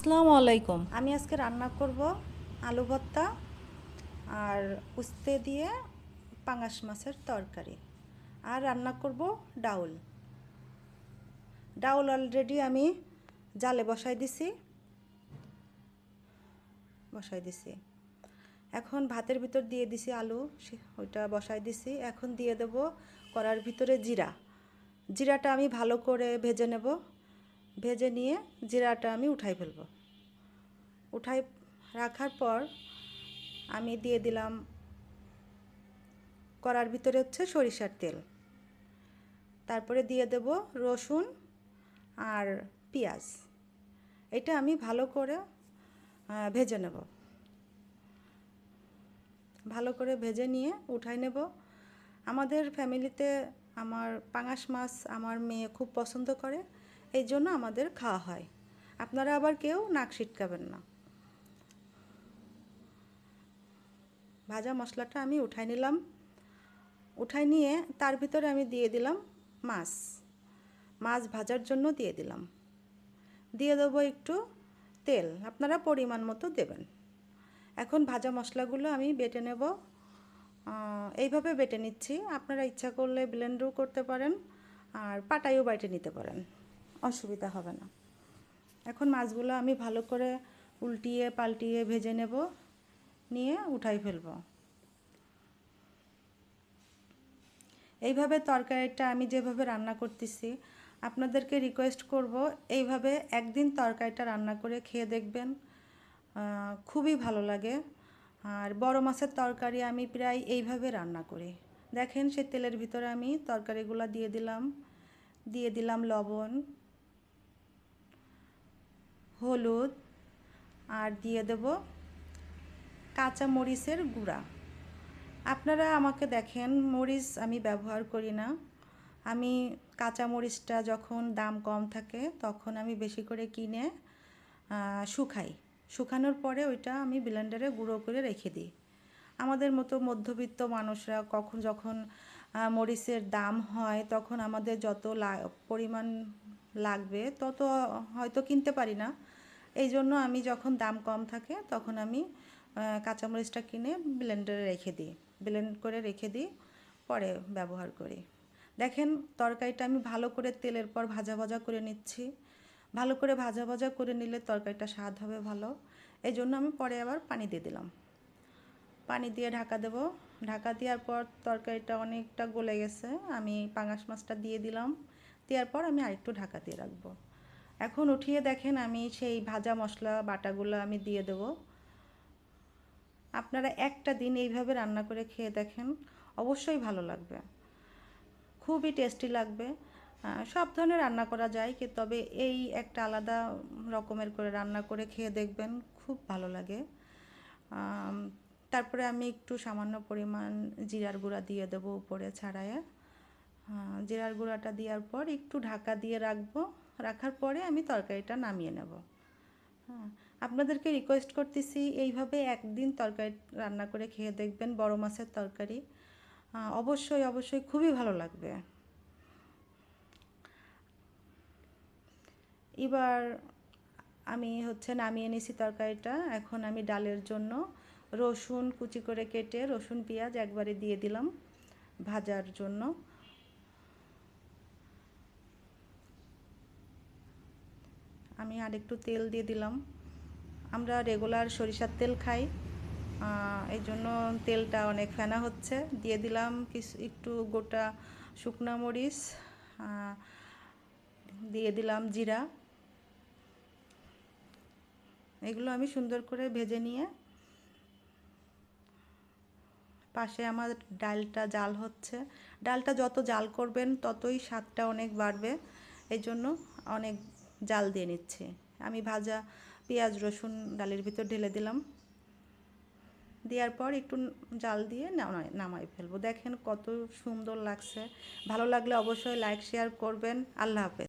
আসসালামু আলাইকুম। আমি আজকে রান্না করব আলু ভর্তা আর উস্তে দিয়ে পাঙাশ মাছের তরকারি। আর রান্না করব ডাউল। ডাউল অলরেডি আমি জালে বসাই দিছি। বসাই দিছি। এখন ভাতের ভিতর দিয়ে দিছি আলু ওইটা বসাই দিছি। এখন দিয়ে দেব কড়ার ভিতরে জিরা। জিরাটা আমি ভালো করে ভেজে নেব। ভেজে নিয়ে জিরাটা আমি উঠাই ফেলব। উঠাই রাখার পর আমি দিয়ে দিলাম কড়ার ভিতরে হচ্ছে সরিষার তেল। তারপরে দিয়ে দেব রসুন আর পেঁয়াজ। এটা আমি ভালো করে ভেজে নেব। ভালো করে ভেজে নিয়ে উঠাই নেব। আমাদের ফ্যামিলিতে আমার পাঙাশ মাছ আমার মেয়ে খুব পছন্দ করে। এই জন্য আমাদের খাওয়া হয়। আপনারা আবার কেউ নাক ছিটকাবেন না। ভাজা মশলাটা আমি উঠাই নিলাম। উঠাই নিয়ে তার ভিতরে আমি দিয়ে দিলাম মাছ। মাছ ভাজার জন্য দিয়ে দিলাম। দিয়ে দেবো একটু তেল। আপনারা পরিমাণ মতো দেবেন। এখন ভাজা মশলাগুলো আমি বেটে নেব। এইভাবে বেটে নিচ্ছি। আপনারা ইচ্ছা করলে ব্লেন্ডও করতে পারেন আর পাটাইও বাইটে নিতে পারেন। অসুবিধা হবে না। এখন মাছগুলো আমি ভালো করে উল্টিয়ে পাল্টিয়ে ভেজে নেব, নিয়ে উঠাই ফেলব। এইভাবে তরকারিটা আমি যেভাবে রান্না করতেছি, আপনাদেরকে রিকোয়েস্ট করব এইভাবে একদিন তরকারিটা রান্না করে খেয়ে দেখবেন খুবই ভালো লাগে। আর বড় মাছের তরকারি আমি প্রায় এইভাবে রান্না করি। দেখেন সে তেলের ভিতরে আমি তরকারিগুলো দিয়ে দিলাম দিয়ে দিলাম লবণ হলুদ, আর দিয়ে দেব কাঁচা মরিচের গুঁড়া। আপনারা আমাকে দেখেন, মরিচ আমি ব্যবহার করি না। আমি কাঁচা মরিচটা যখন দাম কম থাকে, তখন আমি বেশি করে কিনে শুকাই। শুকানোর পরে ওইটা আমি ব্লেন্ডারে গুঁড়ো করে রেখে দিই। আমাদের মতো মধ্যবিত্ত মানুষরা কখন যখন মরিচের দাম হয়, তখন আমাদের যত পরিমাণ লাগবে, তত হয়তো কিনতে পারি না। এই জন্য আমি যখন দাম কম থাকে, তখন আমি কাঁচামরিচটা কিনে ব্লেন্ডারে রেখে দিই। ব্লেন্ড করে রেখে দিই, পরে ব্যবহার করি। দেখেন, তরকারিটা আমি ভালো করে তেলের পর ভাজা ভাজা করে নিচ্ছি। ভালো করে ভাজা ভাজা করে নিলে তরকারিটা স্বাদ হবে ভালো। এই জন্য আমি পরে আবার পানি দিয়ে দিলাম। পানি দিয়ে ঢাকা দেব। ঢাকা দেওয়ার পর তরকারিটা অনেকটা গলে গেছে। আমি পাঙাশ মাছটা দিয়ে দিলাম। দেওয়ার পর আমি আরেকটু ঢাকা দিয়ে রাখব। এখন উঠিয়ে দেখেন আমি সেই ভাজা মশলা বাটাগুলো আমি দিয়ে দেবো। আপনারা একটা দিন এইভাবে রান্না করে খেয়ে দেখেন, অবশ্যই ভালো লাগবে। খুবই টেস্টি লাগবে। সব ধরনের রান্না করা যায়, কি, তবে এই একটা আলাদা রকমের করে রান্না করে খেয়ে দেখবেন, খুব ভালো লাগে। তারপরে আমি একটু সামান্য পরিমাণ জিরার গুঁড়া দিয়ে দেবো উপরে ছাড়ায় জিরার গুঁড়াটা দেওয়ার পর একটু ঢাকা দিয়ে রাখব। রাখার পরে আমি তরকারিটা নামিয়ে নেব। হ্যাঁ আপনাদেরকে রিকোয়েস্ট করতেছি এইভাবে একদিন তরকারি রান্না করে খেয়ে দেখবেন বড় মাছের তরকারি। অবশ্যই অবশ্যই খুবই ভালো লাগবে। এবার আমি হচ্ছে নামিয়ে নিছি তরকারিটা। এখন আমি ডালের জন্য রসুন কুচি করে কেটে রসুন পেঁয়াজ একবারে দিয়ে দিলাম ভাজার জন্য। আমি আর একটু তেল দিয়ে দিলাম। আমরা রেগুলার সরিষার তেল খাই। এই জন্য তেলটা অনেক ফেনা হচ্ছে। দিয়ে দিলাম কিছু, একটু গোটা শুকনা মরিচ দিয়ে দিলাম জিরা। এগুলো আমি সুন্দর করে ভেজে নিয়ে পাশে আমার ডালটা জাল হচ্ছে। ডালটা যত জাল করবেন ততই স্বাদটা অনেক বাড়বে। এই জন্য অনেক জাল দিয়ে নিচ্ছে। আমি ভাজা পেঁয়াজ, রসুন ডালের ভিতর ঢেলে দিলাম। দেওয়ার পর একটু জাল দিয়ে নামাই ফেলব। দেখেন কত সুন্দর লাগছে। ভালো লাগলে অবশ্যই লাইক শেয়ার করবেন। আল্লাহ হাফেজ।